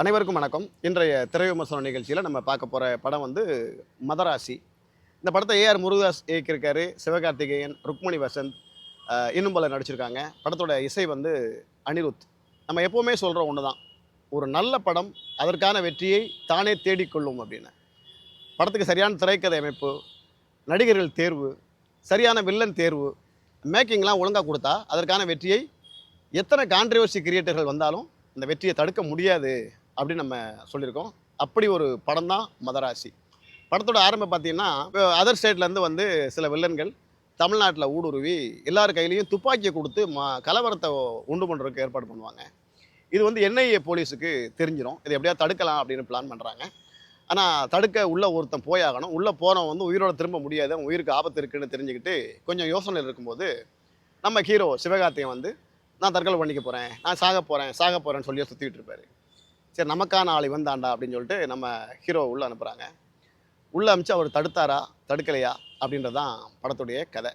அனைவருக்கும் வணக்கம். இன்றைய திரை விமர்சன நிகழ்ச்சியில் நம்ம பார்க்க போகிற படம் வந்து மதராசி. இந்த படத்தை ஏஆர் முருகதாஸ் இயக்கியிருக்காரு. சிவகார்த்திகேயன் ருக்மணி வசந்த் இன்னும் பல நடிச்சிருக்காங்க. படத்தோட இசை வந்து அனிருத். நம்ம எப்போவுமே சொல்கிற ஒன்று தான் ஒரு நல்ல படம் அதற்கான வெற்றியை தானே தேடிக்கொள்ளும் அப்படின்னு. படத்துக்கு சரியான திரைக்கதை அமைப்பு நடிகர்கள் தேர்வு சரியான வில்லன் தேர்வு மேக்கிங்லாம் ஒழுங்காக கொடுத்தா அதற்கான வெற்றியை எத்தனை கான்ட்ரவர்சி கிரியேட்டர்கள் வந்தாலும் அந்த வெற்றியை தடுக்க முடியாது. அப்படின்னு நம்ம சொல்லியிருக்கோம். அப்படி ஒரு படம் தான் மதராசி. படத்தோட ஆரம்பம் பார்த்தீங்கன்னா அதர் ஸ்டேட்லேருந்து வந்து சில வில்லன்கள் தமிழ்நாட்டில் ஊடுருவி எல்லார் கையிலையும் துப்பாக்கியை கொடுத்து ம கலவரத்தை உண்டு பண்ணுறதுக்கு ஏற்பாடு பண்ணுவாங்க. இது வந்து என்ஐஏ போலீஸுக்கு தெரிஞ்சிடும் இதை எப்படியா தடுக்கலாம் அப்படின்னு பிளான் பண்ணுறாங்க ஆனால் தடுக்க உள்ளே ஒருத்தன் போயாகணும். உள்ளே போனவன் வந்து உயிரோட திரும்ப முடியாது. அவன் உயிருக்கு ஆபத்து இருக்குன்னு தெரிஞ்சுக்கிட்டு கொஞ்சம் யோசனையில் இருக்கும்போது நம்ம ஹீரோ சிவகார்த்திகன் வந்து நான் தற்கொலை பண்ணிக்க போகிறேன் நான் சாக போகிறேன் சாக போகிறேன்னு சொல்லி சுற்றிட்டு இருப்பாரு. சரி நமக்கான ஆள் இவன் தாண்டா அப்படின்னு சொல்லிட்டு நம்ம ஹீரோ உள்ளே அனுப்புகிறாங்க உள்ளே அமிச்சு அவர் தடுத்தாரா தடுக்கலையா அப்படின்றது தான் படத்துடைய கதை.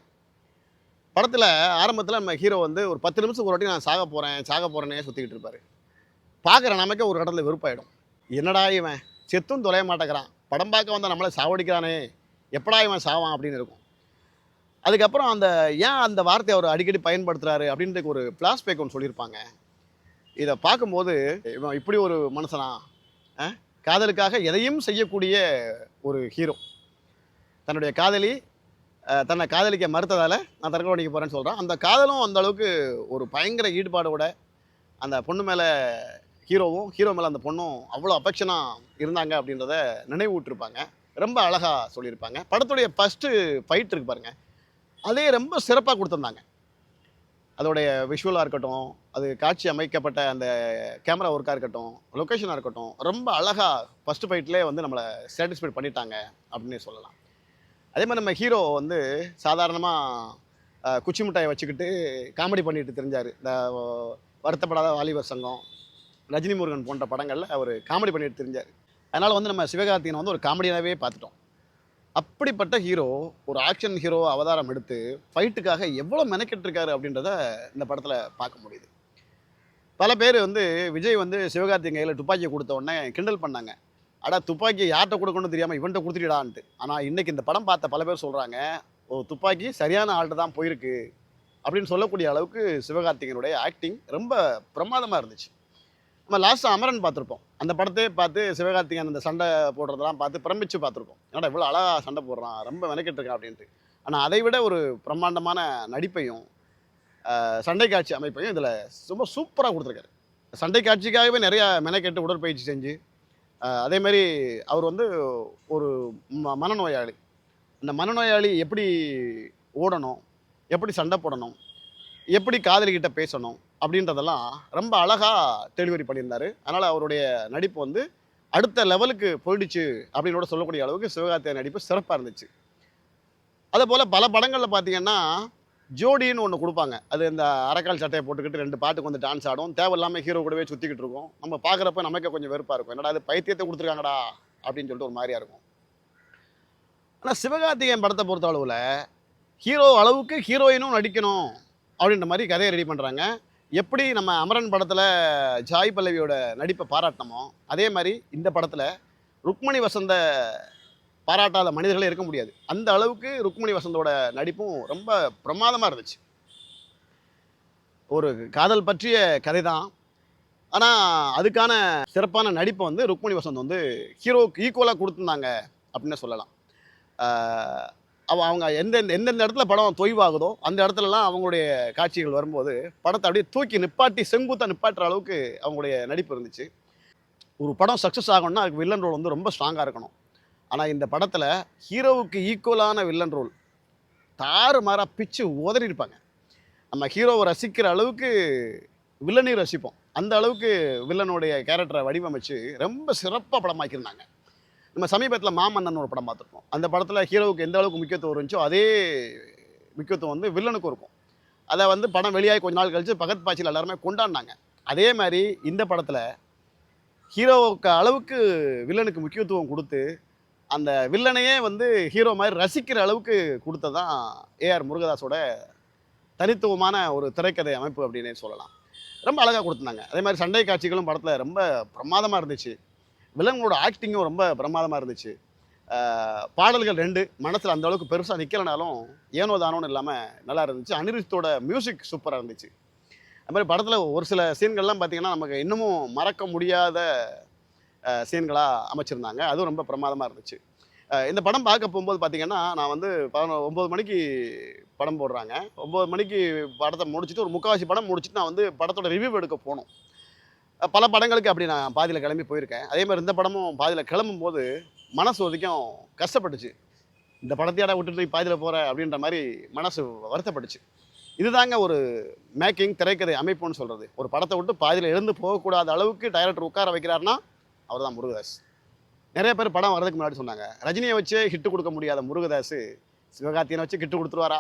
படத்தில் ஆரம்பத்தில் நம்ம ஹீரோ வந்து ஒரு பத்து நிமிஷம் ஒரு வாட்டி நான் சாக போகிறேன் சாக போகிறேனே சுற்றிக்கிட்டு இருப்பார். பார்க்குற நமக்கே ஒரு இடத்துல வெறுப்பாயிடும். என்னடா இவன்? செத்தும் தொலைய மாட்டேங்கிறான். படம் பார்க்க வந்தால் நம்மளை சாவடிக்கிறானே. எப்படா இவன் சாவான் அப்படின்னு இருக்கும். அதுக்கப்புறம் அந்த ஏன் அந்த வார்த்தையை அவர் அடிக்கடி பயன்படுத்துகிறாரு அப்படின்றதுக்கு ஒரு ஃப்ளாஷ்பேக் ஒன்று சொல்லியிருப்பாங்க. இதை பார்க்கும்போது இவன் இப்படி ஒரு மனுஷனா? காதலுக்காக எதையும் செய்யக்கூடிய ஒரு ஹீரோ தன்னுடைய காதலி தன்னை காதலிக்க மறுத்ததால் நான் தற்கொலை பண்ணிக்க போகிறேன்னு சொல்கிறேன் அந்த காதலும் அந்த அளவுக்கு ஒரு பயங்கர ஈடுபாடோட அந்த பொண்ணு மேலே ஹீரோவும் ஹீரோ மேலே அந்த பொண்ணும் அவ்வளோ அஃபெக்ஷனாக இருந்தாங்க அப்படின்றத நினைவூட்டிருப்பாங்க. ரொம்ப அழகாக சொல்லியிருப்பாங்க. படத்துடைய ஃபஸ்ட்டு ஃபைட் இருக்கு பாருங்கள் அதே ரொம்ப சிறப்பாக கொடுத்துருந்தாங்க. அதோடைய விஷுவலாக இருக்கட்டும் அது காட்சி அமைக்கப்பட்ட அந்த கேமரா ஒர்க்காக இருக்கட்டும் லொக்கேஷனாக இருக்கட்டும் ரொம்ப அழகாக ஃபஸ்ட்டு ஃபைட்லேயே வந்து நம்மளை சாட்டிஸ்ஃபைட் பண்ணிட்டாங்க அப்படின்னு சொல்லலாம். அதே மாதிரி நம்ம ஹீரோ வந்து சாதாரணமாக குச்சி மிட்டாயை வச்சுக்கிட்டு காமெடி பண்ணிட்டு தெரிஞ்சார். இந்த வருத்தப்படாத வாலிபர் சங்கம் ரஜினி முருகன் போன்ற படங்களில் அவர் காமெடி பண்ணிட்டு தெரிஞ்சார். அதனால் வந்து நம்ம சிவகார்த்திகனை வந்து ஒரு காமெடியாகவே பார்த்துட்டோம். அப்படிப்பட்ட ஹீரோ ஒரு ஆக்ஷன் ஹீரோ அவதாரம் எடுத்து ஃபைட்டுக்காக எவ்வளோ மெனக்கெட்டிருக்காரு அப்படின்றத இந்த படத்தில் பார்க்க முடியுது. பல பேர் வந்து விஜய் வந்து சிவகார்த்திகன் கையில் துப்பாக்கியை கொடுத்த உடனே கிண்டல் பண்ணாங்க. அடா துப்பாக்கி யார்கிட்ட கொடுக்கணும்னு தெரியாமல் இவன்கிட்ட கொடுத்துட்டான்ட்டு ஆனால் இன்றைக்கி இந்த படம் பார்த்த பல பேர் சொல்கிறாங்க ஓ துப்பாக்கி சரியான ஆள்கிட்ட தான் போயிருக்கு. அப்படின்னு சொல்லக்கூடிய அளவுக்கு சிவகார்த்திகனுடைய ஆக்டிங் ரொம்ப பிரமாதமாக இருந்துச்சு. நம்ம லாஸ்ட்டாக அமரன் பார்த்துருப்போம். அந்த படத்தையே பார்த்து சிவகார்த்திகேயன் அந்த சண்டை போடுறதெல்லாம் பார்த்து பிரமிச்சு பார்த்துருப்போம். என்னடா இவ்வளோ அழகாக சண்டை போடுறான் ரொம்ப மெனக்கெட்டு இருக்கான் அப்படின்ட்டு. ஆனால் அதை விட ஒரு பிரம்மாண்டமான நடிப்பையும் சண்டை காட்சி அமைப்பையும் இதில் ரொம்ப சூப்பராக கொடுத்துருக்காரு. சண்டை காட்சிக்காகவே நிறையா மெனக்கெட்டு உடற்பயிற்சி செஞ்சு அதே மாதிரி அவர் வந்து ஒரு ம மனநோயாளி. அந்த மனநோயாளி எப்படி ஓடணும் எப்படி சண்டை போடணும் எப்படி காதலிக்கிட்ட பேசணும் அப்படின்றதெல்லாம் ரொம்ப அழகாக டெலிவரி பண்ணியிருந்தார். அதனால் அவருடைய நடிப்பு வந்து அடுத்த லெவலுக்கு போயிடுச்சு அப்படின்னு கூட சொல்லக்கூடிய அளவுக்கு சிவகார்த்திகேயன் நடிப்பு சிறப்பாக இருந்துச்சு. அதே போல் பல படங்களில் பார்த்தீங்கன்னா ஜோடின்னு ஒன்று கொடுப்பாங்க. அது இந்த அரைக்கால் சட்டையை போட்டுக்கிட்டு ரெண்டு பாட்டுக்கு வந்து டான்ஸ் ஆடும். தேவையில்லாமல் ஹீரோ கூடவே சுற்றிக்கிட்டு இருக்கும். நம்ம பார்க்குறப்ப நமக்கே கொஞ்சம் வெறுப்பாக இருக்கும். என்னடா அது பைத்தியத்தை கொடுத்துருக்காங்கடா அப்படின்னு சொல்லிட்டு ஒரு மாதிரியாக இருக்கும். ஆனால் சிவகார்த்திகேயன் படத்தை பொறுத்த அளவில் ஹீரோ அளவுக்கு ஹீரோயினும் நடிக்கணும். அப்படின்ற மாதிரி கதையை ரெடி பண்ணுறாங்க எப்படி நம்ம அமரன் படத்தில் ஜாய் பல்லவியோட நடிப்பை பாராட்டினமோ அதே மாதிரி இந்த படத்தில் ருக்மணி வசந்த பாராட்டாத மனிதர்களே இருக்க முடியாது. அந்த அளவுக்கு ருக்மணி வசந்தோட நடிப்பும் ரொம்ப பிரமாதமாக இருந்துச்சு. ஒரு காதல் பற்றிய கதை தான் ஆனால் அதுக்கான சிறப்பான நடிப்பை வந்து ருக்மணி வசந்த் வந்து ஹீரோவுக்கு ஈக்குவலாக கொடுத்துருந்தாங்க அப்படின்னு சொல்லலாம். அவ அவங்க எந்தெந்த எந்தெந்த இடத்துல படம் தொய்வாகுதோ அந்த இடத்துலலாம் அவங்களுடைய காட்சிகள் வரும்போது படத்தை அப்படியே தூக்கி நிப்பாட்டி செங்குத்தாக நிப்பாட்டுற அளவுக்கு அவங்களுடைய நடிப்பு இருந்துச்சு. ஒரு படம் சக்ஸஸ் ஆகணும்னா அதுக்கு வில்லன் ரோல் வந்து ரொம்ப ஸ்ட்ராங்காக இருக்கணும். ஆனால் இந்த படத்தில் ஹீரோவுக்கு ஈக்குவலான வில்லன் ரோல் தாறு மாறாக பிச்சு உதறியிருப்பாங்க நம்ம ஹீரோவை ரசிக்கிற அளவுக்கு வில்லனையும் ரசிப்போம். அந்த அளவுக்கு வில்லனுடைய கேரக்டரை வடிவமைச்சு ரொம்ப சிறப்பாக படமாக்கியிருந்தாங்க. நம்ம சமீபத்தில் மாமன்னன் ஒரு படம் பார்த்துருக்கோம் அந்த படத்தில் ஹீரோவுக்கு எந்த அளவுக்கு முக்கியத்துவம் இருந்துச்சோ அதே முக்கியத்துவம் வந்து வில்லனுக்கும் இருக்கும். அதை வந்து படம் வெளியாகி கொஞ்ச நாள் கழித்து பகத் பாய்ச்சியில் எல்லாருமே கொண்டாடினாங்க. அதே மாதிரி இந்த படத்தில் ஹீரோவுக்கு அளவுக்கு வில்லனுக்கு முக்கியத்துவம் கொடுத்து அந்த வில்லனையே வந்து ஹீரோ மாதிரி ரசிக்கிற அளவுக்கு கொடுத்ததான் ஏஆர் முருகதாஸோட தனித்துவமான ஒரு திரைக்கதை அமைப்பு அப்படின்னே சொல்லலாம். ரொம்ப அழகாக கொடுத்துருந்தாங்க அதே மாதிரி சண்டை காட்சிகளும் படத்தில் ரொம்ப பிரமாதமாக இருந்துச்சு. வில்லங்களோட ஆக்டிங்கும் ரொம்ப பிரமாதமாக இருந்துச்சு. பாடல்கள் ரெண்டு மனசில் அந்த அளவுக்கு பெருசாக நிற்கலனாலும் ஏனோ தானோன்னு இல்லாமல் நல்லா இருந்துச்சு. அனிருத்தோட மியூசிக் சூப்பராக இருந்துச்சு. அது மாதிரி படத்தில் ஒரு சில சீன்கள்லாம் பார்த்தீங்கன்னா நமக்கு இன்னமும் மறக்க முடியாத சீன்களாக அமைச்சிருந்தாங்க. அதுவும் ரொம்ப பிரமாதமாக இருந்துச்சு. இந்த படம் பார்க்க போகும்போது பார்த்திங்கன்னா நான் வந்து பதினொ ஒம்பது மணிக்கு படம் போடுறாங்க. ஒம்பது மணிக்கு படத்தை முடிச்சுட்டு ஒரு முக்கால்வாசி படம் முடிச்சுட்டு நான் வந்து படத்தோட ரிவ்யூ எடுக்க போனோம். பல படங்களுக்கு அப்படி நான் பாதியில் கிளம்பி போயிருக்கேன். அதே மாதிரி இந்த படமும் பாதியில் கிளம்பும் போது மனசு வரைக்கும் கஷ்டப்பட்டுச்சு. இந்த படத்தையாடா விட்டுட்டு பாதியில் போகிற அப்படின்ற மாதிரி மனசு வருத்தப்பட்டுச்சு. இதுதாங்க ஒரு மேக்கிங் திரைக்கதை அமைப்புன்னு சொல்கிறது ஒரு படத்தை விட்டு பாதியில் எழுந்து போகக்கூடாத அளவுக்கு டைரக்டர் உட்கார வைக்கிறாருன்னா அவர் தான் முருகதாஸ். நிறைய பேர் படம் வர்றதுக்கு முன்னாடி சொன்னாங்க ரஜினியை வச்சே ஹிட்டு கொடுக்க முடியாத முருகதாஸ் சிவகார்த்தியனை வச்சு ஹிட்டு கொடுத்துருவாரா?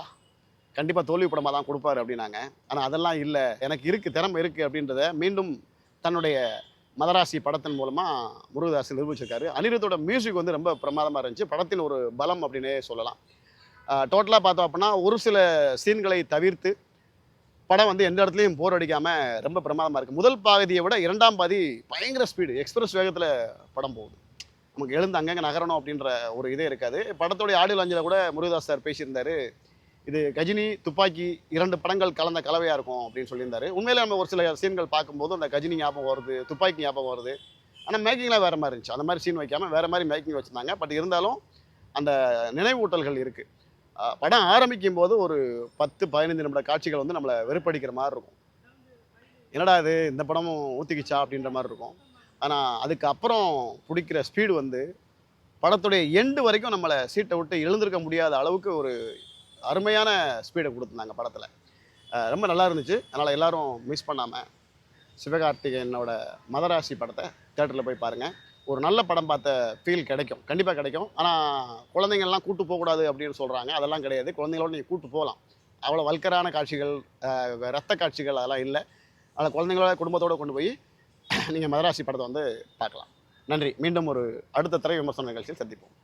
கண்டிப்பாக தோல்வி படமாக தான் கொடுப்பாரு அப்படின்னாங்க. ஆனால் அதெல்லாம் இல்லை. எனக்கு இருக்குது திறமை இருக்குது அப்படின்றத மீண்டும் தன்னுடைய மதராசி படத்தின் மூலமாக முருகதாஸ் நிரூபிச்சிருக்காரு. அனிருத்தோட மியூசிக் வந்து ரொம்ப பிரமாதமாக இருந்துச்சு. படத்தின் ஒரு பலம் அப்படின்னே சொல்லலாம். டோட்டலாக பார்த்தோம் அப்படின்னா ஒரு சில சீன்களை தவிர்த்து படம் வந்து எந்த இடத்துலையும் போர் அடிக்காமல் ரொம்ப பிரமாதமாக இருக்குது முதல் பாதியை விட இரண்டாம் பாதி பயங்கர ஸ்பீடு எக்ஸ்பிரஸ் வேகத்தில் படம் போகுது. நமக்கு எழுந்து அங்கங்கே நகரணும் அப்படின்ற ஒரு இதே இருக்காது. படத்தோடைய ஆடியோ லஞ்சில் கூட முருகதாஸ் சார் பேசியிருந்தார். இது கஜினி துப்பாக்கி இரண்டு படங்கள் கலந்த கலவையாக இருக்கும் அப்படின்னு சொல்லியிருந்தாரு. உண்மையிலே நம்ம ஒரு சில சீன்கள் பார்க்கும்போது அந்த கஜினி ஞாபகம் வருது துப்பாக்கி ஞாபகம் வருது. ஆனால் மேக்கிங்லாம் வேறு மாதிரி இருந்துச்சு. அந்த மாதிரி சீன் வைக்காமல் வேறு மாதிரி மேக்கிங் வச்சுருந்தாங்க. பட் இருந்தாலும் அந்த நினைவூட்டல்கள் இருக்குது படம் ஆரம்பிக்கும் போது ஒரு பத்து பதினைந்து நிமிட காட்சிகள் வந்து நம்மளை வெறுப்படிக்கிற மாதிரி இருக்கும். என்னடா இது இந்த படமும் ஊற்றிக்கிச்சா அப்படின்ற மாதிரி இருக்கும். ஆனால் அதுக்கப்புறம் பிடிக்கிற ஸ்பீடு வந்து படத்துடைய எண்டு வரைக்கும் நம்மளை சீட்டை விட்டு எழுந்திருக்க முடியாத அளவுக்கு ஒரு அருமையான ஸ்பீடை கொடுத்துருந்தாங்க படத்தில். ரொம்ப நல்லா இருந்துச்சு. அதனால் எல்லோரும் மிஸ் பண்ணாமல் சிவகார்த்திகேயனோட மதராசி படத்தை தேட்டரில் போய் பாருங்கள் ஒரு நல்ல படம் பார்த்த ஃபீல் கிடைக்கும். கண்டிப்பாக கிடைக்கும். ஆனால் குழந்தைங்கள்லாம் கூட்டு போகக்கூடாது அப்படின்னு சொல்கிறாங்க அதெல்லாம் கிடையாது. குழந்தைங்களோட நீங்கள் கூட்டு போகலாம். அவ்வளோ வல்கரான காட்சிகள் ரத்த காட்சிகள் அதெல்லாம் இல்லை. அதில் குழந்தைங்களோட குடும்பத்தோடு கொண்டு போய் நீங்கள் மதராசி படத்தை வந்து பார்க்கலாம். நன்றி. மீண்டும் ஒரு அடுத்த திரை விமர்சன நிகழ்ச்சியில் சந்திப்போம்.